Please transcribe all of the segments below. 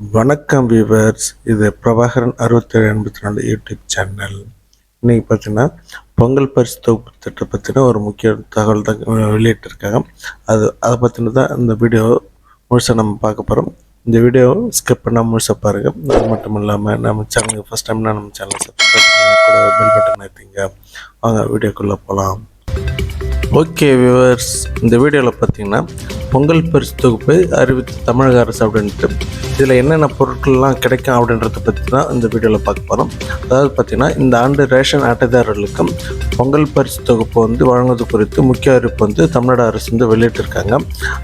வணக்கம் வியூவர்ஸ் இது பிரபாகரன் அறுபத்தேழு எண்பத்தி நாலு யூடியூப் சேனல் இன்றைக்கி பார்த்தீங்கன்னா பொங்கல் பரிசு தொகுப்பு திட்டம் பற்றின ஒரு முக்கிய தகவல் தான் வெளியிட்டிருக்காங்க. அது அதை பற்றின தான் இந்த வீடியோ முழுசாக நம்ம பார்க்க போகிறோம் இந்த வீடியோ ஸ்கிப் பண்ணால் முழுசாக பாருங்கள் அது மட்டும் இல்லாமல் நம்ம சேனலுக்கு ஃபஸ்ட் டைம்னா நம்ம சேனலை சப்ஸ்கிரைப் பண்ணி கூட பெல் பட்டன் ஏற்றிங்க வாங்க வீடியோக்குள்ளே போகலாம் ஓகே வியூவர்ஸ் இந்த வீடியோவில் பார்த்தீங்கன்னா பொங்கல் பரிசு தொகுப்பை அறிவித்த தமிழக அரசு அப்படின்ட்டு. இதில் என்னென்ன பொருட்கள்லாம் கிடைக்கும் அப்படின்றத பற்றி தான் இந்த வீடியோவில் பார்க்க போகிறோம் அதாவது பார்த்திங்கன்னா இந்த ஆண்டு ரேஷன் அட்டைதாரர்களுக்கும் பொங்கல் பரிசு தொகுப்பு வந்து வழங்குவது குறித்து முக்கிய அறிவிப்பு வந்து தமிழ்நாடு அரசு வந்து வெளியிட்டிருக்காங்க.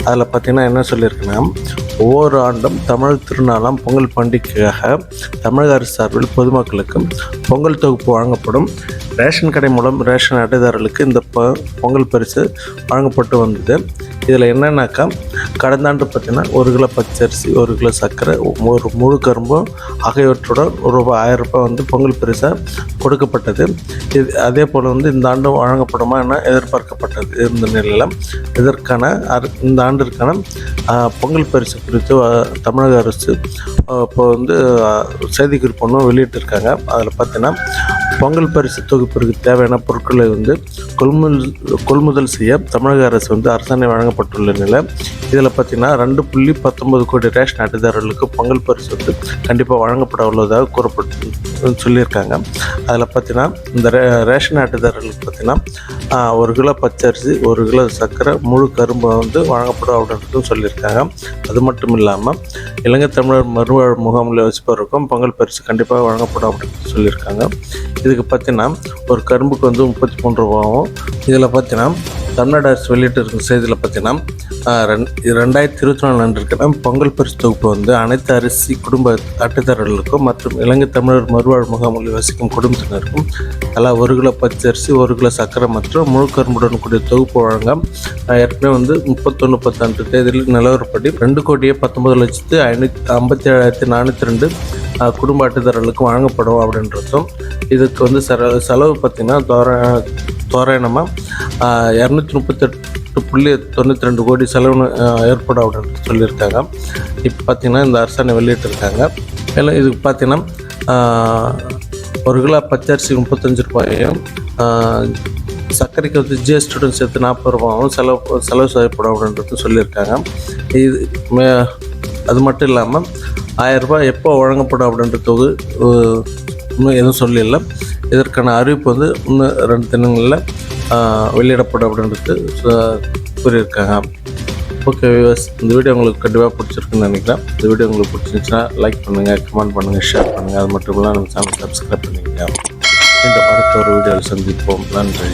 அதில் பார்த்திங்கன்னா என்ன சொல்லியிருக்குன்னா ஒவ்வொரு ஆண்டும் தமிழ் திருநாளாம் பொங்கல் பண்டிகைக்காக தமிழக அரசு சார்பில் பொதுமக்களுக்கும் பொங்கல் தொகுப்பு வழங்கப்படும். ரேஷன் கடை மூலம் ரேஷன் அட்டைதாரர்களுக்கு இந்த பொ- பொங்கல் பரிசு வழங்கப்பட்டு வந்தது. இதில் என்னென்னாக்கா கடந்த ஆண்டு பார்த்தீங்கன்னா ஒரு கிலோ பச்சரிசி ஒரு கிலோ சர்க்கரை ஒரு முழு கரும்பும் ஆகியவற்றுடன் ஒரு ரூபாய் ஆயிரம் ரூபாய் வந்து பொங்கல் பரிசாக கொடுக்கப்பட்டது. இது அதே போல் வந்து இந்த ஆண்டு வழங்கப்படுமா என எதிர்பார்க்கப்பட்டது இருந்த நிலையில் இதற்கான அர- இந்த ஆண்டிற்கான பொங்கல் பரிசு குறித்து தமிழக அரசு இப்போ வந்து செய்திக்குறிப்பு ஒன்று வெளியிட்டிருக்காங்க. அதில் பார்த்தீங்கன்னா பொங்கல் பரிசு தொகுப்பிற்கு தேவையான பொருட்களை வந்து கொள்முதல் கொள்முதல் செய்ய தமிழக அரசு வந்து அரசாணை வழங்கப்பட்டுள்ள நிலை இதில் பார்த்தீங்கன்னா ரெண்டு புள்ளி பத்தொன்பது கோடி ரேஷன் அட்டைதாரர்களுக்கு பொங்கல் பரிசு வந்து கண்டிப்பாக வழங்கப்பட உள்ளதாக கூறப்பட்டு சொல்லியிருக்காங்க. அதில் பார்த்தீங்கன்னா இந்த ரே ரேஷன் அட்டைதாரர்களுக்கு பார்த்தீங்கன்னா ஒரு கிலோ பச்சரிசி ஒரு கிலோ சர்க்கரை முழு கரும்பு வந்து வழங்கப்படும் அப்படின்றதும் சொல்லியிருக்காங்க. அது மட்டும் இல்லாமல் இலங்கை தமிழர் மறுவாழ் முகாமில் வசிப்பவருக்கும் பொங்கல் பரிசு கண்டிப்பாக வழங்கப்படும் அப்படின்னு சொல்லியிருக்காங்க. இதுக்கு பார்த்தீங்கன்னா ஒரு கரும்புக்கு வந்து முப்பத்தி மூணு ரூபாவும் இதில் பார்த்தீங்கன்னா தமிழ்நாடு அரசு வெளியிட்டிருக்கிற செய்தியில் பார்த்தீங்கன்னா ரெண் ரெண்டாயிரத்தி இருபத்தி நாலு அன்று இருக்கிற பொங்கல் பரிசு தொகுப்பு வந்து அனைத்து அரிசி குடும்ப அட்டைதாரர்களுக்கும் மற்றும் இலங்கை தமிழர் மறுவாழ் முகாமில் வசிக்கும் குடும்பத்தினருக்கும் தலா ஒரு கிலோ பச்சரிசி ஒரு கிலோ சக்கரை மற்றும் முழு கரும்புடன் கூடிய தொகுப்பு வழங்க ஏற்கனவே வந்து முப்பத்தொன்று முப்பத்தாண்டு தேதியில் நிலவரப்படி ரெண்டு கோடியே பத்தொன்பது லட்சத்து ஐநூற்றி ஐம்பத்தி ஏழாயிரத்தி நானூற்றி ரெண்டு குடும்ப அட்டைதாரர்களுக்கு வழங்கப்படும் அப்படின்றதும் இதுக்கு வந்து செல செலவு பார்த்திங்கன்னா தோர தோராயணமாக இரநூத்தி முப்பத்தெட்டு புள்ளி தொண்ணூற்றி ரெண்டு கோடி செலவு ஆஹ், அப்படின்னு சொல்லியிருக்காங்க. இப்போ பார்த்திங்கன்னா இந்த அரசாணை வெளியிட்டிருக்காங்க. மேலும் இதுக்கு பார்த்திங்கன்னா ஒரு கிலோ பச்சரிசி முப்பத்தஞ்சு ரூபாயும் சர்க்கரைக்கு வந்து ஜிஎஸ்டியுடன் சேர்த்து நாற்பது ரூபாயும் செலவு செலவு செய்யப்படும் அப்படின்றது சொல்லியிருக்காங்க. இது மே அது மட்டும் இல்லாமல் ஆயிரம் ரூபாய் எப்போ வழங்கப்படும் அப்படின்ற இன்னும் எதுவும் சொல்லல. இதற்கான அறிவிப்பு வந்து இன்னும் ரெண்டு தினங்களில் வெளியிடப்படும் அப்படின்றது கூறியிருக்காங்க. ஓகே வியூவர்ஸ் இந்த வீடியோ உங்களுக்கு கண்டிப்பாக பிடிச்சிருக்குன்னு நினைக்கிறேன். இந்த வீடியோ உங்களுக்கு பிடிச்சிருந்துச்சுன்னா லைக் பண்ணுங்கள் கமெண்ட் பண்ணுங்கள் ஷேர் பண்ணுங்கள் அது மட்டும் இல்லாமல் நம்ம சேனல் சப்ஸ்கிரைப் பண்ணிக்கலாம் இந்த அடுத்த ஒரு வீடியோவில் சந்திப்போம். நன்றி.